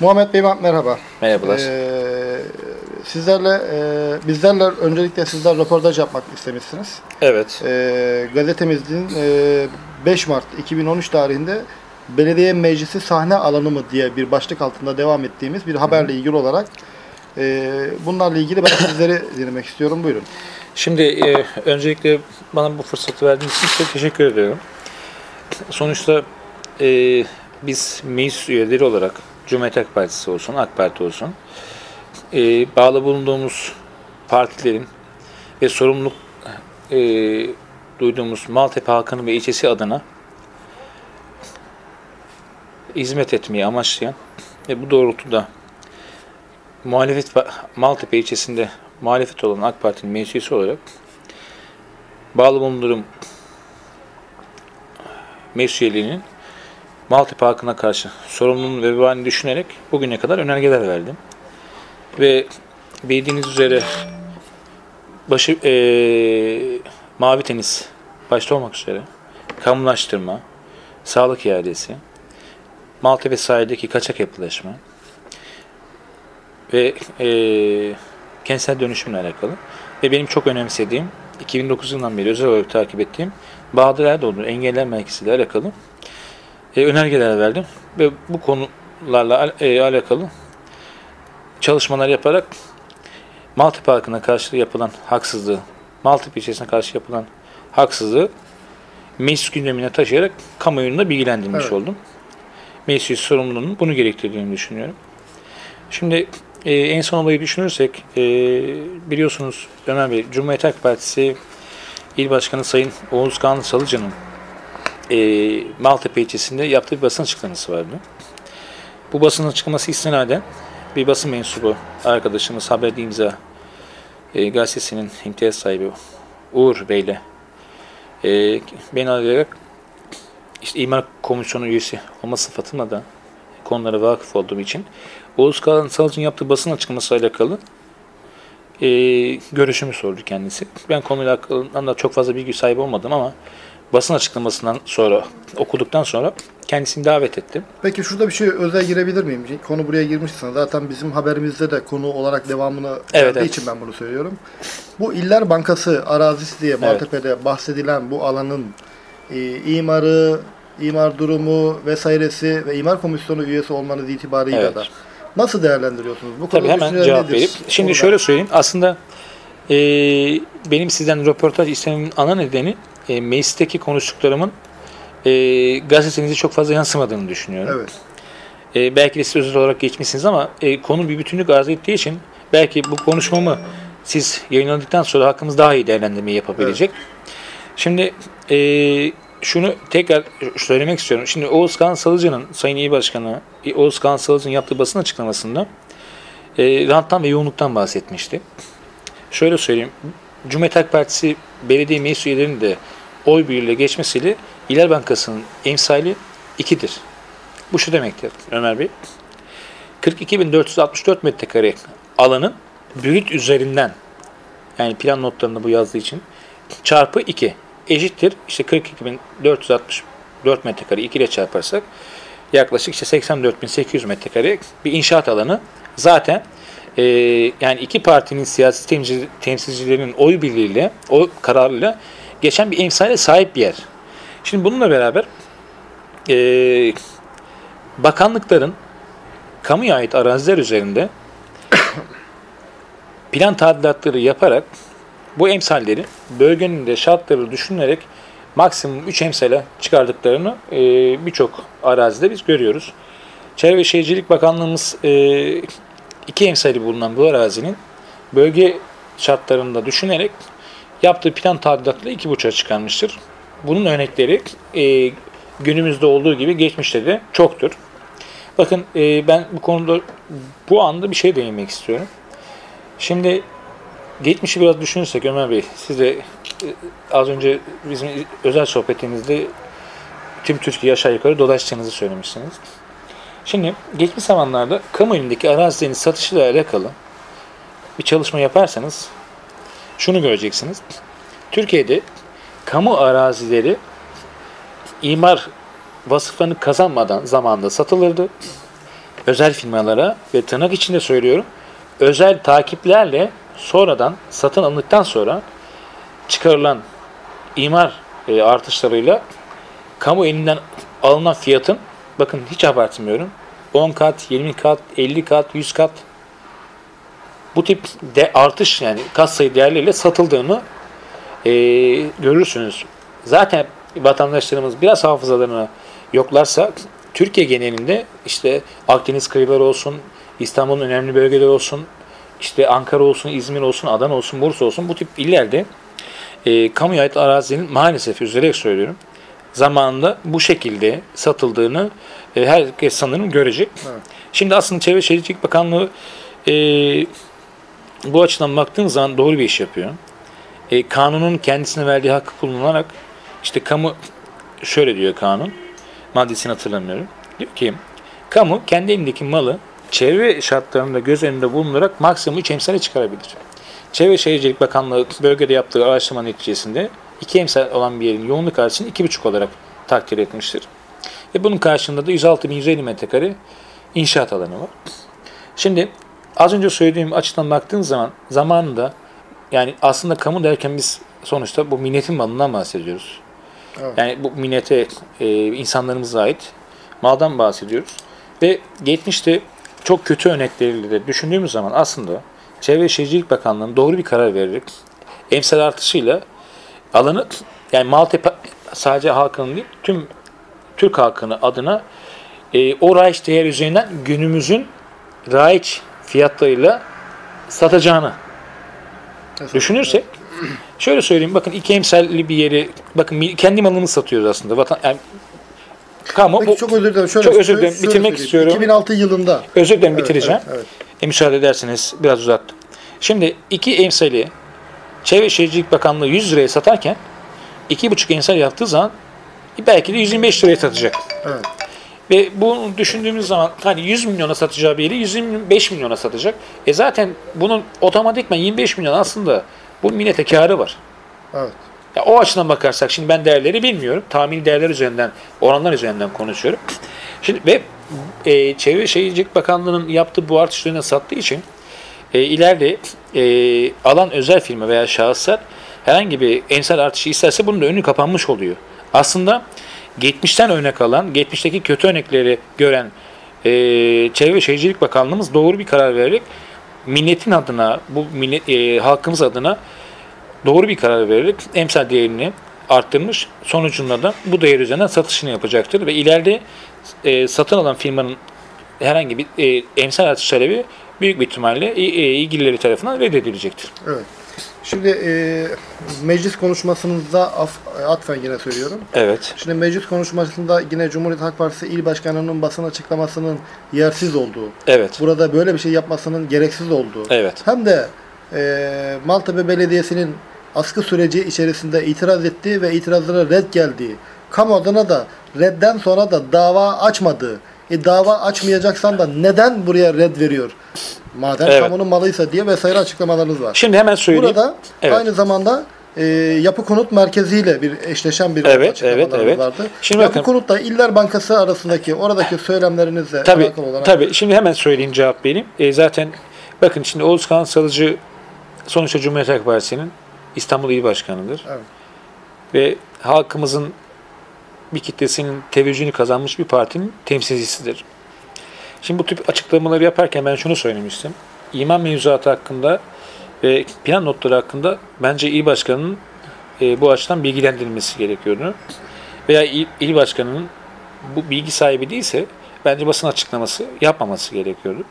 Muhammed Bey merhaba. Merhabalar. Ee, sizlerle e, bizlerle öncelikle sizler röportaj yapmak istemişsiniz. evet. Ee, gazetemizin e, 5 Mart 2013 tarihinde belediye meclisi sahne alanı mı diye bir başlık altında devam ettiğimiz bir haberle ilgili olarak e, bunlarla ilgili ben sizleri dinlemek istiyorum. Buyurun. Şimdi e, öncelikle bana bu fırsatı verdiğiniz için size teşekkür ediyorum. Sonuçta e, biz meclis üyeleri olarak Cumhuriyet Halk Partisi olsun, AK Parti olsun e, bağlı bulunduğumuz partilerin ve sorumluluk e, duyduğumuz Maltepe halkının ve ilçesi adına hizmet etmeyi amaçlayan ve bu doğrultuda muhalefet Maltepe ilçesinde muhalefet olan AK Parti'nin meclisi olarak bağlı bulunduğum meclis Maltepe halkına karşı sorumluluğunu ve vebalini düşünerek bugüne kadar önergeler verdim. Ve bildiğiniz üzere başı e, mavi tenis başta olmak üzere kamulaştırma, sağlık iadesi, Maltepe sahildeki kaçak yapılaşma ve e, kentsel dönüşümle alakalı ve benim çok önemsediğim 2009 yılından beri özel olarak takip ettiğim Bahadır Erdoğan'ın engeller merkezi ile alakalı e, önergeler verdim ve bu konularla e, alakalı çalışmalar yaparak Maltepe halkına karşı yapılan haksızlığı, Maltepe ilçesine karşı yapılan haksızlığı meclis gündemine taşıyarak kamuoyunu da bilgilendirmiş Evet. oldum. Meclis sorumluluğunun bunu gerektirdiğini düşünüyorum. Şimdi e, en son olayı düşünürsek e, biliyorsunuz Ömer Bey, Cumhuriyet Halk Partisi İl Başkanı Sayın Oğuz Kağan Salıcı'nın e, Maltepe ilçesinde yaptığı bir basın açıklaması vardı. Bu basın açıklaması istinaden bir basın mensubu arkadaşımız Haber İmza e, gazetesinin imtiyaz sahibi Uğur Bey'le e, beni arayarak işte imar komisyonu üyesi olma sıfatımla da konulara vakıf olduğum için Oğuz Kağan Salıcı'nın yaptığı basın açıklaması ile alakalı e, görüşümü sordu kendisi. Ben konuyla alakalı da çok fazla bilgi sahibi olmadım ama basın açıklamasından sonra okuduktan sonra kendisini davet ettim. Peki şurada bir şey özel girebilir miyim? Konu buraya girmişsin. Zaten bizim haberimizde de konu olarak devamını Evet, evet. için ben bunu söylüyorum. Bu İller Bankası arazisi diye Maltepe'de bahsedilen bu alanın e, imarı, imar durumu vesairesi ve imar komisyonu üyesi olmanız itibarıyla Evet. da nasıl değerlendiriyorsunuz? Bu Tabii hemen cevap nedir? verip. Şimdi Konuda. şöyle söyleyeyim. Aslında e, benim sizden röportaj istememin ana nedeni e, meclisteki konuştuklarımın e, gazetenize çok fazla yansımadığını düşünüyorum. Evet. E, belki de siz özel olarak geçmişsiniz ama e, konu bir bütünlük arz ettiği için belki bu konuşmamı siz yayınladıktan sonra hakkımız daha iyi değerlendirmeyi yapabilecek. Şimdi e, şunu tekrar söylemek istiyorum. Şimdi Oğuz Kağan Salıcı'nın, Sayın İl Başkanı Oğuz Kağan Salıcı'nın yaptığı basın açıklamasında e, ranttan ve yoğunluktan bahsetmişti. Şöyle söyleyeyim. Cumhuriyet Halk Partisi belediye meclis üyelerinin de oy birliğiyle geçmesiyle İller Bankası'nın emsali 2'dir. Bu şu demektir Ömer Bey. 42.464 metrekare alanın brüt üzerinden yani plan notlarında bu yazdığı için çarpı 2 eşittir. İşte 42.464 metrekare 2 ile çarparsak yaklaşık işte 84.800 metrekare bir inşaat alanı zaten e, yani iki partinin siyasi temsil, temsilcilerinin oy birliğiyle, oy kararıyla geçen bir emsale sahip bir yer. Şimdi bununla beraber e, bakanlıkların kamuya ait araziler üzerinde plan tadilatları yaparak bu emsalleri bölgenin de şartları düşünülerek maksimum 3 emsale çıkardıklarını e, birçok arazide biz görüyoruz. Çevre ve Şehircilik Bakanlığımız e, iki emsali bulunan bu arazinin bölge şartlarını da düşünerek yaptığı plan tadilatıyla iki buçuğa çıkarmıştır. Bunun örnekleri e, günümüzde olduğu gibi geçmişte de çoktur. Bakın e, ben bu konuda bu anda bir şey değinmek istiyorum. Şimdi geçmişi biraz düşünürsek Ömer Bey, siz de e, az önce bizim özel sohbetimizde tüm Türkiye aşağı yukarı dolaştığınızı söylemişsiniz. Şimdi geçmiş zamanlarda kamu elindeki arazilerin satışıyla alakalı bir çalışma yaparsanız şunu göreceksiniz. Türkiye'de kamu arazileri imar vasıflarını kazanmadan zamanda satılırdı. özel firmalara ve tırnak içinde söylüyorum özel takiplerle sonradan satın alındıktan sonra çıkarılan imar e, artışlarıyla kamu elinden alınan fiyatın bakın hiç abartmıyorum 10 kat, 20 kat, 50 kat, 100 kat bu tip de artış yani kat sayı değerleriyle satıldığını e, görürsünüz. Zaten vatandaşlarımız biraz hafızalarını yoklarsa Türkiye genelinde işte Akdeniz kıyıları olsun, İstanbul'un önemli bölgeleri olsun, işte Ankara olsun, İzmir olsun, Adana olsun, Bursa olsun bu tip illerde e, kamuya ait arazinin maalesef üzülerek söylüyorum zamanında bu şekilde satıldığını e, herkes sanırım görecek. Evet. Şimdi aslında Çevre Şehircilik Bakanlığı e, bu açıdan baktığın zaman doğru bir iş yapıyor. E, kanunun kendisine verdiği hakkı kullanarak işte kamu şöyle diyor kanun maddesini hatırlamıyorum. Diyor ki kamu kendi elindeki malı çevre şartlarında göz önünde bulundurarak maksimum 3 emsale çıkarabilir. Çevre Şehircilik Bakanlığı bölgede yaptığı araştırma neticesinde iki emsal olan bir yerin yoğunluk artışını 2,5 olarak takdir etmiştir. Ve bunun karşılığında da 106.150 metrekare inşaat alanı var. Şimdi az önce söylediğim açıdan baktığın zaman zamanında yani aslında kamu derken biz sonuçta bu milletin malından bahsediyoruz. Evet. Yani bu millete, e, insanlarımıza ait maldan bahsediyoruz. Ve geçmişte çok kötü örnekleriyle de düşündüğümüz zaman aslında Çevre Şehircilik Bakanlığı'nın doğru bir karar vererek emsal artışıyla alanı yani Maltepe sadece halkının değil tüm Türk halkını adına e, o raiç değer üzerinden günümüzün raiç fiyatlarıyla satacağını düşünürsek şöyle söyleyeyim bakın iki emsalli bir yeri bakın kendi malını satıyoruz aslında vatan yani, kamu Peki bu, çok özür dilerim. Şöyle, çok özür şöyle- dilerim. şöyle Bitirmek söyleyeyim. istiyorum. 2006 yılında. özür dilerim Evet, bitireceğim. Evet, evet. E, müsaade ederseniz biraz uzattım. Şimdi iki emsali Çevre Şehircilik Bakanlığı 100 liraya satarken 2,5 emsal yaptığı zaman belki de 125 liraya satacak. Evet. Ve bunu düşündüğümüz zaman hani 100 milyona satacağı bir yeri 125 milyona satacak. E zaten bunun otomatikman 25 milyon aslında bu millete karı var. Evet. Ya o açıdan bakarsak şimdi ben değerleri bilmiyorum. Tahmini değerler üzerinden, oranlar üzerinden konuşuyorum. Şimdi ve e, Çevre Şehircilik Bakanlığı'nın yaptığı bu artışlarını sattığı için e, ileride e, alan özel firma veya şahıslar herhangi bir emsal artışı isterse bunun da önü kapanmış oluyor. Aslında geçmişten örnek alan, geçmişteki kötü örnekleri gören e, Çevre ve Şehircilik Bakanlığımız doğru bir karar vererek milletin adına, bu millet, e, halkımız adına doğru bir karar vererek emsal değerini arttırmış. Sonucunda da bu değer üzerinden satışını yapacaktır ve ileride e, satın alan firmanın herhangi bir e, emsal artış talebi büyük bir ihtimalle e, e, ilgilileri tarafından reddedilecektir. Evet. Şimdi e, meclis konuşmasında af, atfen yine söylüyorum. Evet. Şimdi meclis konuşmasında yine Cumhuriyet Halk Partisi İl Başkanı'nın basın açıklamasının yersiz olduğu, Evet. burada böyle bir şey yapmasının gereksiz olduğu, Evet. hem de e, Maltepe Belediyesi'nin askı süreci içerisinde itiraz ettiği ve itirazlara red geldiği, kamu adına da redden sonra da dava açmadığı, e, dava açmayacaksan da neden buraya red veriyor? Madem Evet. kamunun malıysa diye vesaire açıklamalarınız var. Şimdi hemen söyleyeyim. Burada Evet. aynı zamanda e, yapı konut merkeziyle bir eşleşen bir Evet, evet, evet. vardı. Şimdi yapı bakın- konutla İller Bankası arasındaki oradaki söylemlerinizle Tabii, alakalı olarak tabii. Şimdi hemen söyleyeyim cevap vereyim. E, zaten bakın şimdi Oğuz Kağan Salıcı sonuçta Cumhuriyet Halk Partisi'nin İstanbul İl Başkanı'dır. Evet. Ve halkımızın bir kitlesinin teveccühünü kazanmış bir partinin temsilcisidir. Şimdi bu tip açıklamaları yaparken ben şunu söylemiştim. İman mevzuatı hakkında ve plan notları hakkında bence il başkanının e, bu açıdan bilgilendirilmesi gerekiyordu. Veya il, il başkanının bu bilgi sahibi değilse bence basın açıklaması yapmaması gerekiyordu.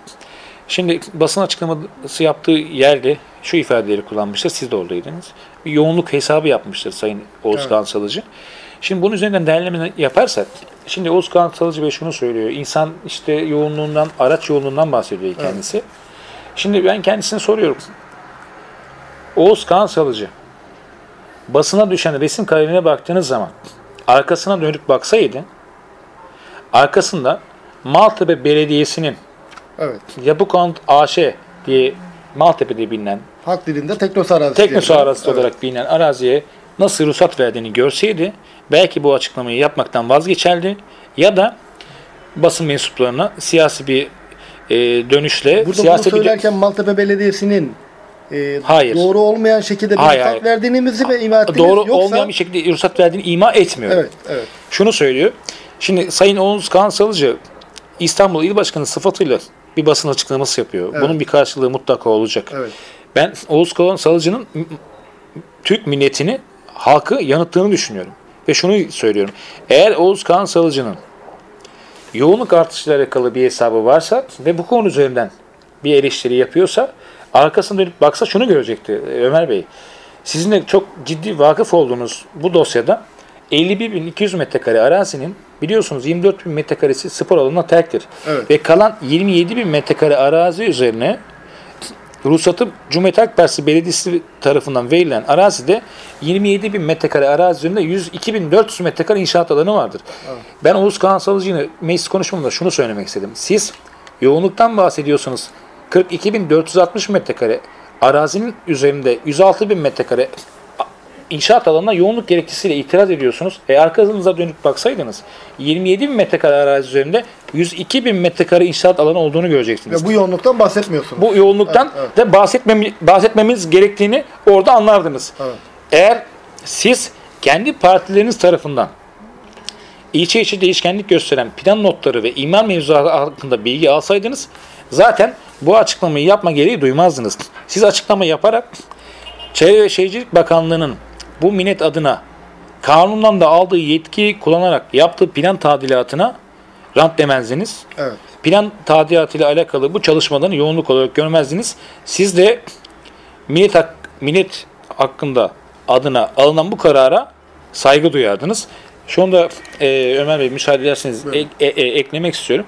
Şimdi basın açıklaması yaptığı yerde şu ifadeleri kullanmıştır. Siz de oradaydınız. Bir yoğunluk hesabı yapmıştır Sayın Oğuz Evet. Kağan Salıcı. Şimdi bunun üzerinden değerleme yaparsak, şimdi Oğuz Kağan Salıcı Bey şunu söylüyor. İnsan işte yoğunluğundan, araç yoğunluğundan bahsediyor kendisi. Şimdi ben kendisine soruyorum. Oğuz Kağan Salıcı basına düşen resim kararine baktığınız zaman arkasına dönüp baksaydı arkasında Maltepe Belediyesi'nin evet. Yapı Konut AŞ diye Maltepe'de bilinen Halk dilinde teknosu arazisi. diyelim. arazisi Evet. olarak bilinen araziye nasıl ruhsat verdiğini görseydi belki bu açıklamayı yapmaktan vazgeçerdi ya da basın mensuplarına siyasi bir e, dönüşle Burada siyasete bunu söylerken Maltepe Belediyesi'nin e, Hayır. doğru olmayan şekilde bir Hayır, ruhsat hayır. verdiğinizi mi ima ettiniz? doğru Yoksa... olmayan bir şekilde ruhsat verdiğini ima etmiyor. Evet, evet. Şunu söylüyor. Şimdi Sayın Oğuz Kağan Salıcı İstanbul İl Başkanı sıfatıyla bir basın açıklaması yapıyor. Evet. Bunun bir karşılığı mutlaka olacak. Evet. Ben Oğuz Kağan Salıcı'nın Türk milletini, halkı yanıttığını düşünüyorum. Ve şunu söylüyorum. Eğer Oğuz Kağan Salıcı'nın yoğunluk artışıyla alakalı bir hesabı varsa ve bu konu üzerinden bir eleştiri yapıyorsa arkasına dönüp baksa şunu görecekti e, Ömer Bey. Sizin de çok ciddi vakıf olduğunuz bu dosyada 51.200 metrekare arazinin biliyorsunuz 24.000 metrekaresi spor alanına terktir. Evet. Ve kalan 27.000 metrekare arazi üzerine ruhsatı Cumhuriyet Halk Partisi Belediyesi tarafından verilen arazide 27 bin metrekare arazi üzerinde 102.400 metrekare inşaat alanı vardır. Ben Oğuz Kağan Salıcı'yla meclis konuşmamda şunu söylemek istedim. Siz yoğunluktan bahsediyorsanız 42.460 metrekare arazinin üzerinde 106 bin metrekare inşaat alanına yoğunluk gerekçesiyle itiraz ediyorsunuz. E arkanıza dönüp baksaydınız 27 bin metrekare arazi üzerinde 102 bin metrekare inşaat alanı olduğunu göreceksiniz. Ve bu yoğunluktan bahsetmiyorsunuz. Bu yoğunluktan Evet, da bahsetmem, bahsetmemiz gerektiğini orada anlardınız. Evet. Eğer siz kendi partileriniz tarafından ilçe içi değişkenlik gösteren plan notları ve imar mevzuatı hakkında bilgi alsaydınız zaten bu açıklamayı yapma gereği duymazdınız. Siz açıklama yaparak Çevre ve Şehircilik Bakanlığı'nın bu minnet adına kanundan da aldığı yetki kullanarak yaptığı plan tadilatına rant demezdiniz Evet. plan tadilatı ile alakalı bu çalışmalarını yoğunluk olarak görmezdiniz. Siz de millet, hak, millet hakkında adına alınan bu karara saygı duyardınız. Şu anda e, Ömer Bey müsaade ederseniz ek- e- e- eklemek istiyorum.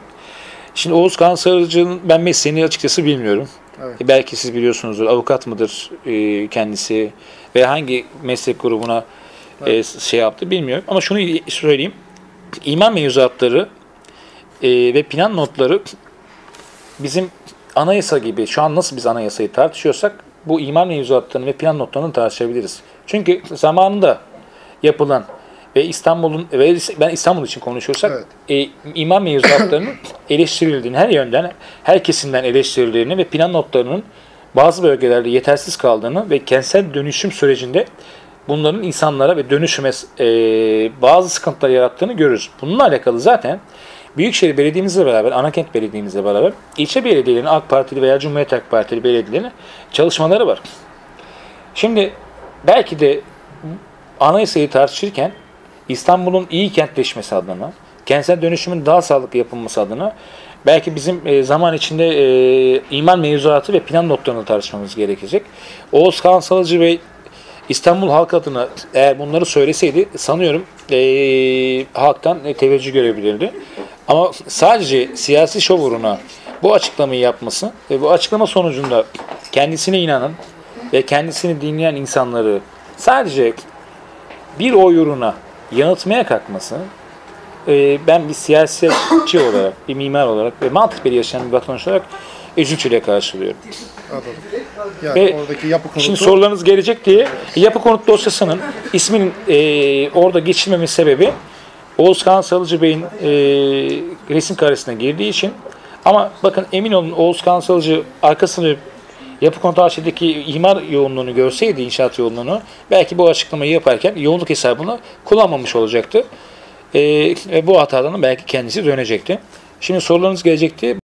Şimdi Oğuz Kağan Sarıcı'nın ben mesleğini açıkçası bilmiyorum. Evet. E, Belki siz biliyorsunuzdur. Avukat mıdır e, kendisi ve hangi meslek grubuna e, şey yaptı bilmiyorum. Ama şunu söyleyeyim. İman mevzuatları e, ve plan notları bizim anayasa gibi şu an nasıl biz anayasayı tartışıyorsak bu imar mevzuatlarını ve plan notlarını tartışabiliriz. Çünkü zamanında yapılan ve İstanbul'un ve ben İstanbul için konuşuyorsak e, imar mevzuatlarının eleştirildiğini her yönden her kesimden eleştirildiğini ve plan notlarının bazı bölgelerde yetersiz kaldığını ve kentsel dönüşüm sürecinde bunların insanlara ve dönüşüme e, bazı sıkıntılar yarattığını görürüz. Bununla alakalı zaten Büyükşehir Belediye'mizle beraber, Anakent Belediye'mizle beraber ilçe belediyelerinin AK Partili veya Cumhuriyet Halk Partili belediyelerinin çalışmaları var. Şimdi belki de anayasayı tartışırken İstanbul'un iyi kentleşmesi adına, kentsel dönüşümün daha sağlıklı yapılması adına belki bizim e, zaman içinde e, imar mevzuatı ve plan notlarını tartışmamız gerekecek. Oğuz Kağan Salıcı Bey İstanbul halk adına eğer bunları söyleseydi sanıyorum e, halktan e, teveccüh görebilirdi. Ama sadece siyasi şov uğruna bu açıklamayı yapması ve bu açıklama sonucunda kendisine inanan ve kendisini dinleyen insanları sadece bir oy uğruna yanıltmaya kalkması e, ben bir siyasetçi olarak, bir mimar olarak ve Maltepe'de yaşayan bir vatandaş olarak üzüntüyle karşılıyorum. Anladım. Yani Ve oradaki yapı konutu... Şimdi sorularınız gelecek diye yapı konut dosyasının isminin e, orada geçilmemesi sebebi Oğuz Kağan Salıcı Bey'in e, resim karesine girdiği için ama bakın emin olun Oğuz Kağan Salıcı arkasını yapı konut AŞ'deki imar yoğunluğunu görseydi inşaat yoğunluğunu belki bu açıklamayı yaparken yoğunluk hesabını kullanmamış olacaktı. E, ve bu hatadan belki kendisi dönecekti. Şimdi sorularınız gelecekti.